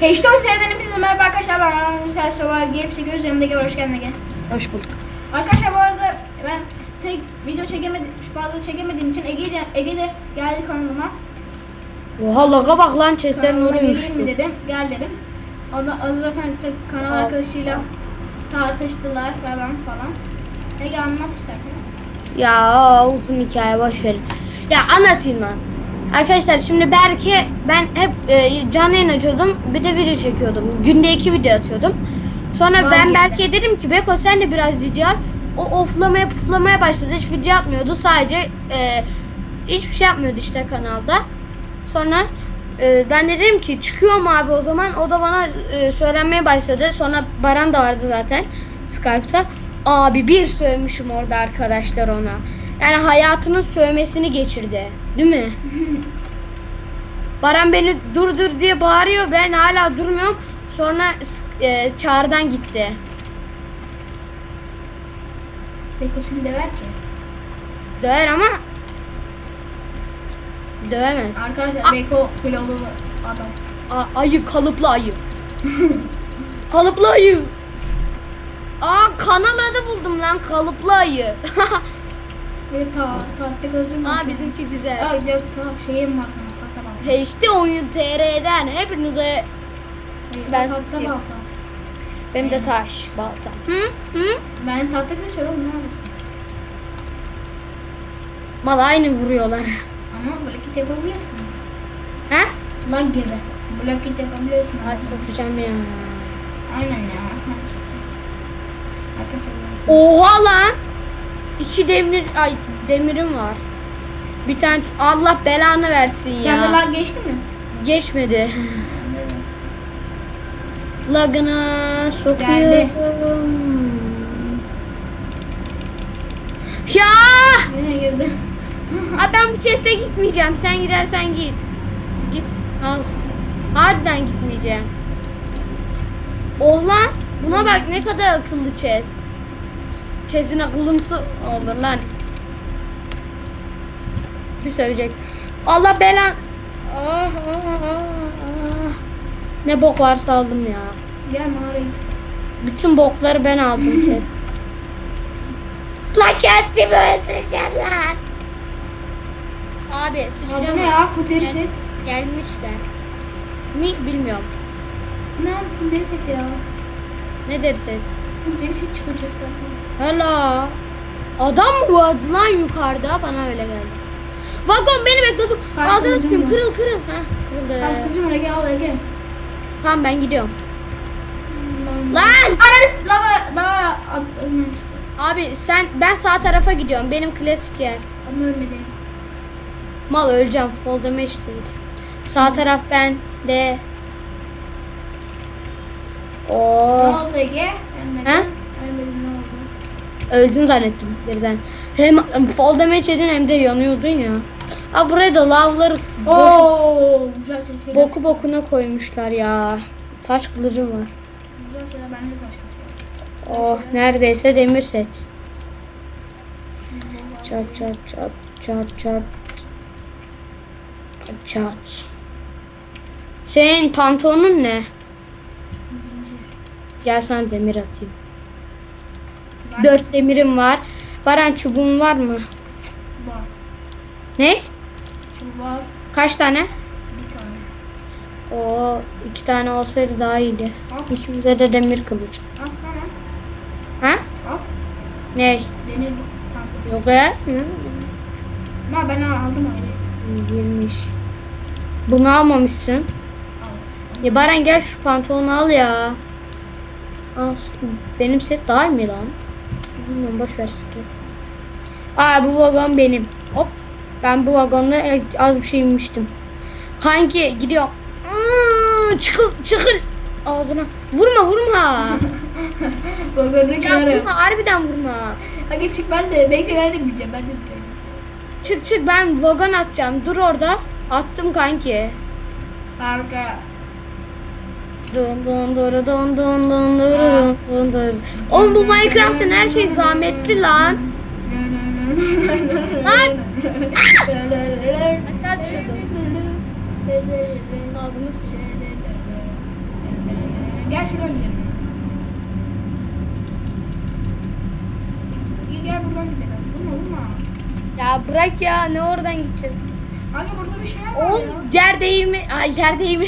H4 TV'den hepinize merhaba arkadaşlar ben Anadolu Sovar Game çekiyoruz yanımdaki hoş geldin Ege. Hoş bulduk. Arkadaşlar bu arada ben tek video çekemedim, şu fazla çekemediğim için Ege de geldi kanalıma. Oha laga bak lan geleyim uçtu. mi dedim, gel dedim. O da, o zaten tek kanal Aa. arkadaşıyla tartıştılar falan falan. Ege anlat istersen. Ya uzun hikaye boş verin. Ya anlatayım lan. Arkadaşlar şimdi Berke ben hep e, canlı yayın açıyordum. Bir de video çekiyordum. Günde iki video atıyordum. Sonra ben. Berke'ye dedim ki Beko sen de biraz video at. O oflamaya puflamaya başladı. Hiç video yapmıyordu. Sadece e, hiçbir şey yapmıyordu işte kanalda. Sonra e, ben de dedim ki çıkıyorum abi o zaman. O da bana e, söylenmeye başladı. Sonra Baran da vardı zaten Skype'ta. Abi bir sövmüşüm orada arkadaşlar ona. Yani hayatının sövmesini geçirdi. Değil mi? Baran beni dur dur diye bağırıyor. Ben hala durmuyorum. Sonra e, çağrıdan gitti. Peki şimdi de ver ki. Döver ama dövemez. Arkadaşlar Beko kilolu adam. A- ayı kalıplı ayı. kalıplı ayı. Aa kanal adı buldum lan kalıplı ayı. Bir ta tahta gözüm Aa bizimki güzel. Aa yok ta şeyim var. İşte oyun TR'den hepinize Ben susayım. benim de taş baltam. Hı? Hı? Ben tahta alalım ne yapıyorsun? Mal aynı vuruyorlar. Ama blokit yapabiliyorsun. Ha? Lag gibi. Blokit yapabiliyorsun. Ay sokacağım ya. Aynen ya. Oha lan. İki demir ay demirim var. Bir tane Allah belanı versin ya. lag geçti mi? Geçmedi. Lagına sokuyorum. Ya! Yine girdi. Abi ben bu chest'e gitmeyeceğim. Sen gidersen git. Git. Al. Harbiden gitmeyeceğim. Oh lan. Buna bak ne kadar akıllı chest. Chest'in akıllımsı olur lan. Bir söyleyecek. Allah belan. Ah, ah, ah, ah. Ne bok varsa aldım ya. Gel mağaraya. Bütün bokları ben aldım chest. Lan kendimi öldüreceğim lan. Abi sıçacağım. ne ya? Full Gel- set. Gelmişler. Mi bilmiyorum. Ne? Deri set ya. Ne dersin? Full deri set çıkacak zaten. Hala. Adam mı vardı lan yukarıda? Bana öyle geldi. Vagon beni bekle. dur. Fark Ağzına ettim sıkayım. Kırıl kırıl. Heh, kırıldı. Kızım Ege al Ege. Tamam ben gidiyorum. Lan. Lan! Ananı lava lava. Abi sen ben sağ tarafa gidiyorum. Benim klasik yer. Ama ölmedi. Mal öleceğim. Fall damage değil. Sağ taraf ben de. Ne Oo. oldu Ege? Ölmedi. Ha? Öldün zannettim birden. Hem fall damage yedin hem de yanıyordun ya. Ha buraya da lavları boş, Oo, güzel şey, şeyler. boku bokuna koymuşlar ya. Taş kılıcım var. Güzel şeyler bende. Oh neredeyse demir set. Çat çat çat çat çat. Çat. Senin pantolonun ne? Gel sana demir atayım. Dört demirim var. Baran çubuğun var mı? Var. Ne? Var. Kaç tane? Bir tane. O iki tane olsaydı daha iyiydi. Al. İkimize de demir kılıç. Al sana. Ha? Al. Ne? Bu. Tamam. Yok be. Hı? Ha ben aldım onu. Girmiş. Bunu almamışsın. Al. Ya Baran gel şu pantolonu al ya. Al. Benim set daha iyi mi lan? Bilmiyorum boş ver. Aa bu vagon benim. Hop. Ben bu vagonda e, az bir şey inmiştim. Hangi gidiyor? Hmm, çıkıl çıkıl. Ağzına. Vurma vurma. Bakarını ya kırarım. vurma harbiden vurma. Hadi çık ben de. Bekle ben de gideceğim. Ben de gideceğim. Çık çık ben vagon atacağım. Dur orada. Attım kanki. Harika. Dun dun dun dun dun duru dun dun dun. Oğlum bu Minecraft'ın her şey zahmetli lan. Lan! Aşağı düşüyordum. Ağzını sıçayım. şuradan gidelim. Gel gel buradan gidelim. Vurma vurma. Ya bırak ya ne oradan gideceğiz? Kanka burada bir şey var ya. Oğlum yer değil mi? Ay yer değil mi?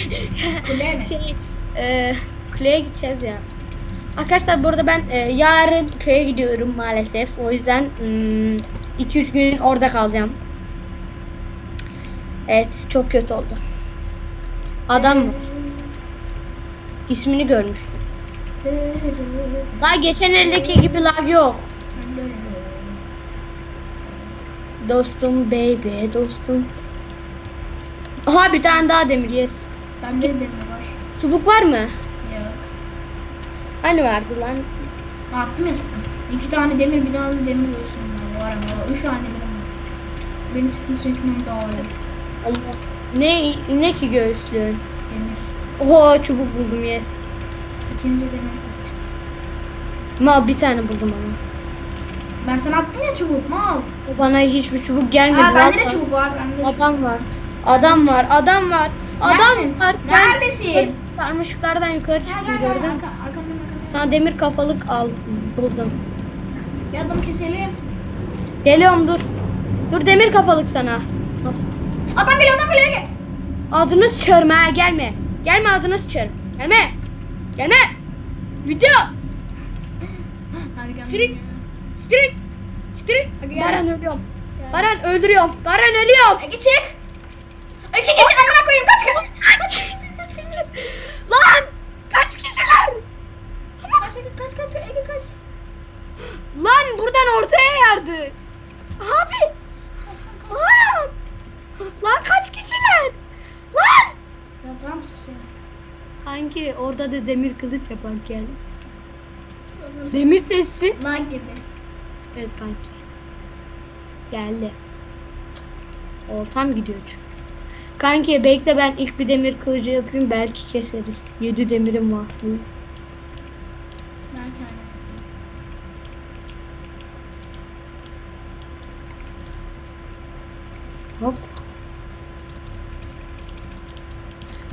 Kule mi? şey e, kuleye gideceğiz ya. Arkadaşlar burada ben e, yarın köye gidiyorum maalesef. O yüzden 2-3 gün orada kalacağım. Evet çok kötü oldu. Adam mı? İsmini görmüştüm. Daha geçen eldeki gibi lag yok. Dostum baby dostum. Aha bir tane daha demir yes. Ben de demir. Çubuk var mı? Yok. Hani vardı lan? Ne yaptım ya sana? İki tane demir bir tane demir olsun. Var ama üç tane demir var. Benim sizin seçimim daha iyi. Allah. Ne ne ki göğüslüğün? Demir. Oho çubuk buldum yes. İkinci demir? Ma bir tane buldum ama. Ben sana attım ya çubuk mal. Bana hiçbir çubuk gelmedi. Aa bende de çubuk var. Bende de Adam var. Adam var. Adam var. Adam Neredesin? var. Neredesin? yukarı- sarmışıklardan yukarı çıktım gördün. Arka. Sana demir kafalık al buldum. Ya adam keselim. Geliyorum dur. Dur demir kafalık sana. Al. Adam geliyor adam geliyor gel. Ağzını sıçarım ha gelme. Gelme ağzını sıçarım. Gelme. Gelme. Video. Siktirin. Hadi gel. Baran ölüyorum. Gel. Baran öldürüyorum. Baran ölüyorum. Ege çık. Ege geç amına koyayım kaç kaç. Lan. Kaç kişiler? Kaç Ege kaç kaç Ege kaç. Lan buradan ortaya yardı. Abi. Lan. Lan kaç kişiler? Lan. Ya tamam sus Sanki orada da demir kılıç yaparken. Demir sesi. Lan gibi. Evet kanki. Geldi. Oltam gidiyor çünkü. Kanki bekle ben ilk bir demir kılıcı yapayım belki keseriz. 7 demirim var. Hop.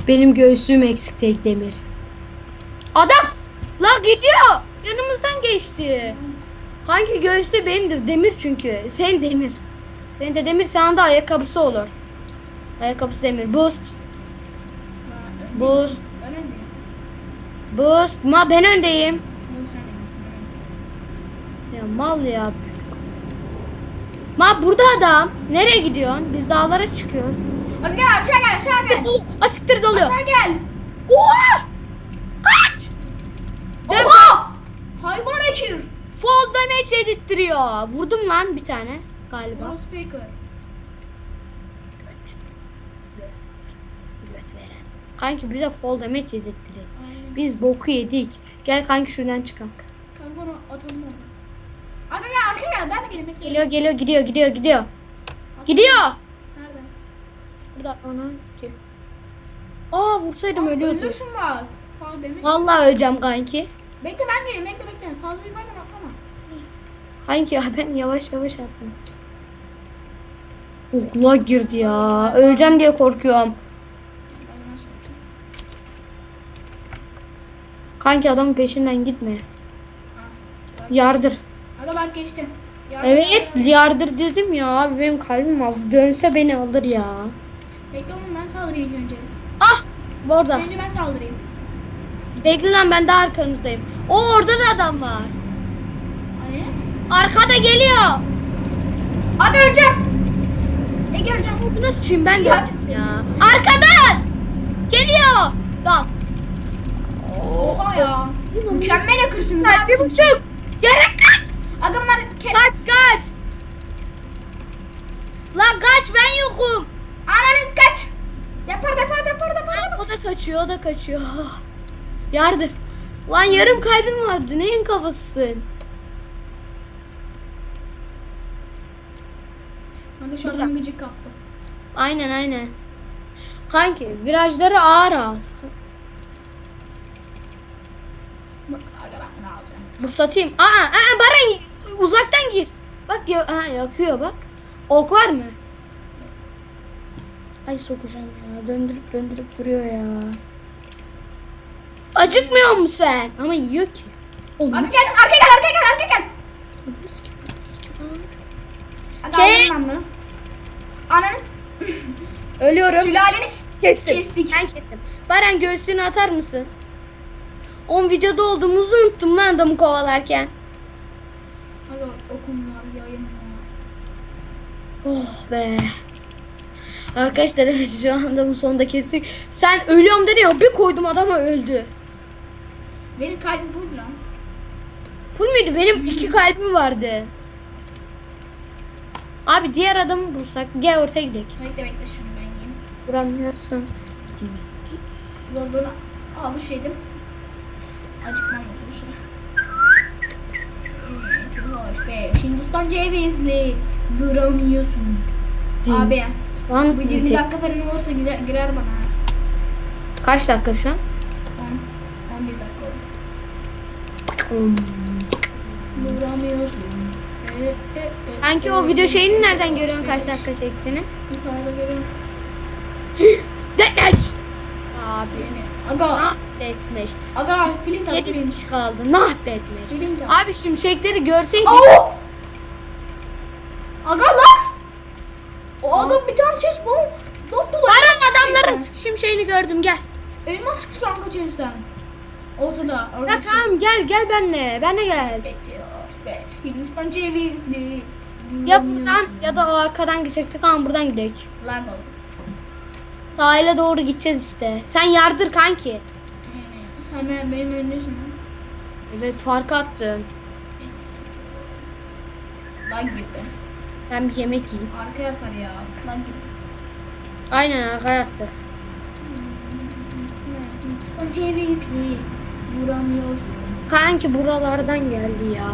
Benim göğsüm eksik tek demir. Adam! La gidiyor. Yanımızdan geçti. Hangi göğüste benimdir? Demir çünkü. Sen demir. Senin de demir sana da ayakkabısı olur. Ayakkabısı demir. Boost. Boost. Boost. Ma ben öndeyim. Ya mal ya. Ma burada adam. Nereye gidiyorsun? Biz dağlara çıkıyoruz. Hadi gel aşağı gel aşağı gel. Asiktir doluyor. Aşağı gel. Oha! Kaç! Oha! Hayvan ekir. Fall damage edittiriyor. Vurdum lan bir tane galiba. Speaker. Kanki bize fall damage edittiriyor. Biz boku yedik. Gel kanki şuradan çıkak. Kanka atalım onu. Hadi gel arkaya gel ben geleyim. Geliyor geliyor gidiyor gidiyor gidiyor. Gidiyor. Nerede? Burada ona ki. Aa vursaydım ölüyordu. Ölürsün bak. Vallahi öleceğim kanki. Bekle ben geleyim bekle bekle. Fazla yukarıdan atlama. Kanki ya ben yavaş yavaş attım. Okula girdi ya. Öleceğim diye korkuyorum. Ben nasıl yapayım? Kanki adamın peşinden gitme. Yardır. Hadi bak geçtim. Ya, Evet yardır dedim ya abi benim kalbim az. Dönse beni alır ya. Bekle oğlum ben saldırayım önce. Ah! Bu orada. Önce ben saldırayım. Bekle lan ben de arkanızdayım. O orada da adam var. Hani? Arkada geliyor. Hadi öleceğim. Ege öleceğim. Ağzına sıçayım ben de ya. Arkadan! Geliyor. Dal. Ya. Mükemmel yakırsınız Sen bir buçuk. Yere kaç. Aga bunlar. Kaç kaç. Lan kaç ben yokum. Ananın kaç. Depar depar depar depar. O da kaçıyor o da kaçıyor. Yardır. Lan yarım kalbim vardı. Neyin kafasısın? Ben de şu adam gıcık kaptım. Aynen aynen. Kanki virajları ağır al. Bak, Aga ben bunu alacağım. Bu satayım. Aa, aa Baran uzaktan gir. Bak ya, ha, yakıyor bak. Ok var mı? Ay sokacağım ya. Döndürüp döndürüp duruyor ya. Acıkmıyor musun sen? Ama yiyor ki. Oğlum. Abi gel arkaya gel arkaya gel arkaya gel. Kes. Ananı Ölüyorum. sülaleni s- Kestim. kestik. Ben kestim. Baran göğsünü atar mısın? 10 videoda olduğumuzu unuttum lan adamı kovalarken. Hadi okum var yayın var. Oh be. Arkadaşlar evet şu anda bu sonunda kestik. Sen ölüyorum dedi ya bir koydum adama öldü. Benim kalbim buydu lan. Full müydü? Benim iki kalbim vardı. Abi diğer adamı bulsak gel ortaya gidelim. Bekle bekle şunu ben yiyeyim. Vuramıyorsun. Dolduğunu aldı şeydim. Acıkmam oldu şu. Evet, hoş be. Hindistan cevizli. Duramıyorsun. Abi Lan bu 20 dakika falan olursa girer, girer bana. Kaç dakika şu an? 10, 11 dakika oldu. Hmm. Duramıyorsun. E, e, e, Sanki o video şeyini nereden görüyorsun kaç dakika çektiğini? Yukarıda görüyorum. Demeç. Abi. Yani, aga, etmiş. aga, film tak Yedi film. kişi kaldı. Nah etmiş. Film tak. Abi şimşekleri görseydik. Au! Aga lan! O adam bir tane chest bomb. Dop dolu. Baran adamların şimşeğini gördüm gel. Elmas çıktı kanka chest'ten. Ortada. orada Ya tamam gel gel benle. Benle gel. Bekliyor be. Hindistan cevizli. Ya buradan ya da o arkadan gidecektik ama buradan gidelim. Lag oldu. Sahile doğru gideceğiz işte. Sen yardır kanki. Sen benim, lan. Evet fark attım. Lag gitti. Ben bir yemek yiyeyim. Arkaya atar ya. Lag gitti. Aynen arkaya attı. Hindistan cevizli. Vuramıyorsun. Kanki buralardan geldi ya.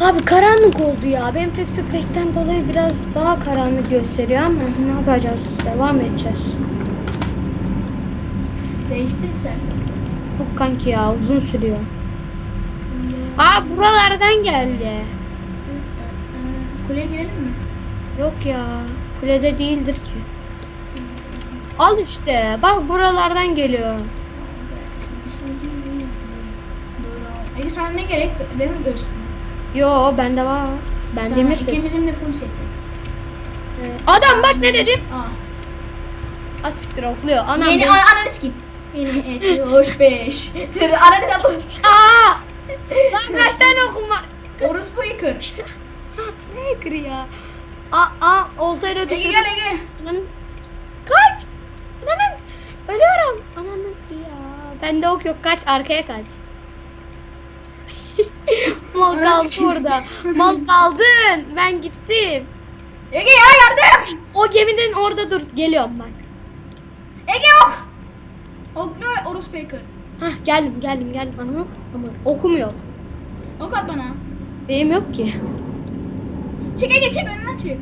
Abi karanlık oldu ya. Benim tek pekten dolayı biraz daha karanlık gösteriyor ama ne yapacağız? Devam edeceğiz. Değiştirsen. Yok kanki ya uzun sürüyor. Aa buralardan geldi. Kuleye girelim mi? Yok ya. Kulede değildir ki. Al işte. Bak buralardan geliyor. Ege sana ne gerek? Demir göğsün. Yo bende var. Ben demir set. İkimizin de full setiz. Adam bak ne dedim. Aa. Asiktir okluyor. Anam Yeni an ananı sikeyim. Yeni et hoş beş. Tır ananı da bu. Aa! Lan kaç tane okum var? Orospu yıkır. Ne kırı ya? Aa, aa oltayla Ege düşürdüm. gel Ege. Ananın... Kaç! Ananın... Ölüyorum. Ananın ya. Bende ok yok. Kaç. Arkaya kaç. Mal kaldı orada. Mal kaldın. Ben gittim. Ege ya yardım. O gemiden orada dur. Geliyorum bak. Ege ok. Ok ne orospu yıkır. Hah geldim geldim geldim. Anam ama okum yok. Ok at bana. Benim yok ki. Çek Ege çek önünden çek.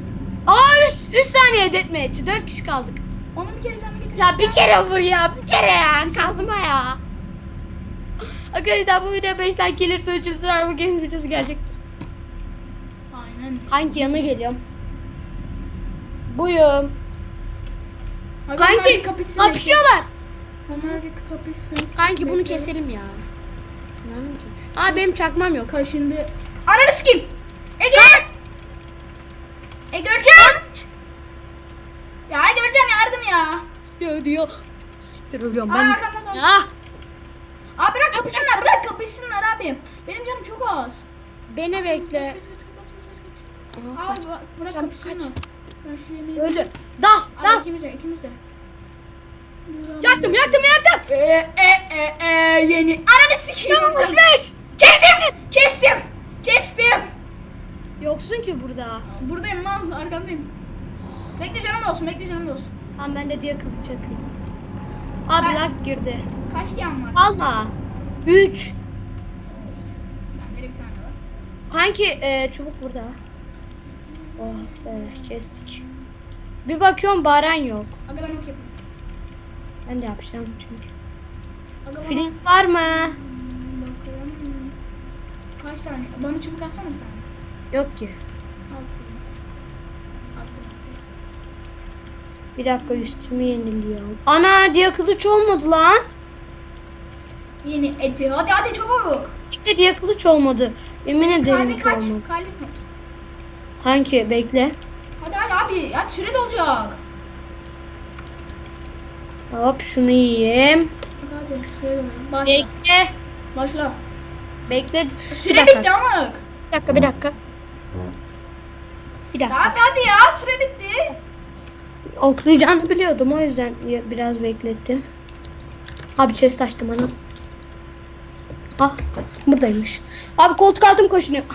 Aa 3 saniye detmeyeci. 4 kişi kaldık. Onu bir kere sen bir getir. Ya bir kere vur ya. Bir kere ya. Kazma ya. Arkadaşlar bu video 5 like gelirse 300 lira bu game videosu gelecek. Aynen. Hangi yana geliyorum? Buyum. Hadi Kanki kapışsın. kapışıyorlar. Onlar bir kapışsın. Kanki bunu keselim ya. Aa benim çakmam yok. Kaşındı. Ananı sikeyim. Ege. Ege öleceğim. Ya hadi öleceğim yardım ya. Diyor diyor. Siktir ölüyorum Aa, ben. dön. Ya Abi kapışsınlar bırak kapışsınlar abi. Benim canım çok az. beni bekle. Aa, Abi kaç. bak, bırak Çabuk kapışsınlar. Ben şöyle- Öldü. Dah Abi dah. ikimiz de ikimiz de. Yaktım yaktım yaktım. E e e e yeni. Ananı sikeyim. Flash. Kestim. Kestim. Kestim. Yoksun ki burada. Buradayım lan arkandayım. Bekle canım olsun bekle canım olsun. Tamam ben de diye kılıç yapayım. Abi lag girdi. Kaç diyen var? Alma. 3. Bende de bir tane var. Kanki e, çubuk burada. Oh be kestik. Bir bakıyorum Baran yok. Aga ben de yapacağım çünkü. Bana- Flint var mı? Bakıyorum. Kaç tane? Bana çubuk atsana bir tane. Yok ki. Bir dakika üstümü yeniliyorum. Ana diye kılıç olmadı lan. Yeni eti. Hadi hadi çabuk. İlk diye kılıç olmadı. Yemin ederim Kalbi ki kaç. olmadı. Kalbi kaç. Hangi? Bekle. Hadi hadi abi. Ya süre dolacak. Hop şunu yiyeyim. Hadi hadi süre dolacak. Başla. Bekle. Başla. Bekle. Bir Süre dakika. bitti amık. Bir dakika, bir dakika. Bir dakika. Hadi hadi ya süre bitti. Oklayacağını biliyordum o yüzden biraz beklettim. Abi chest açtım ana. Ah buradaymış. Abi koltuk altım koşunuyor.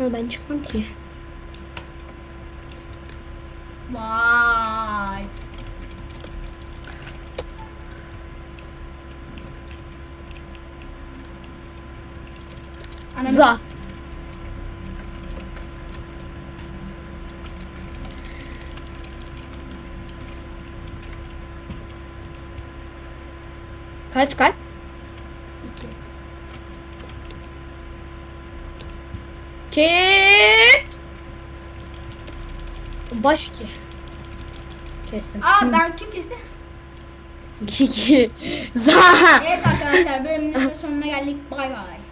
Ben çıkmam ki. Vay. Ananı- Za. Kaç kalp? İki. Ki. Baş ki. Kestim. Aa ben kim kesti? Ki ki. Za. Evet arkadaşlar bölümümüzün sonuna geldik. Bay bay.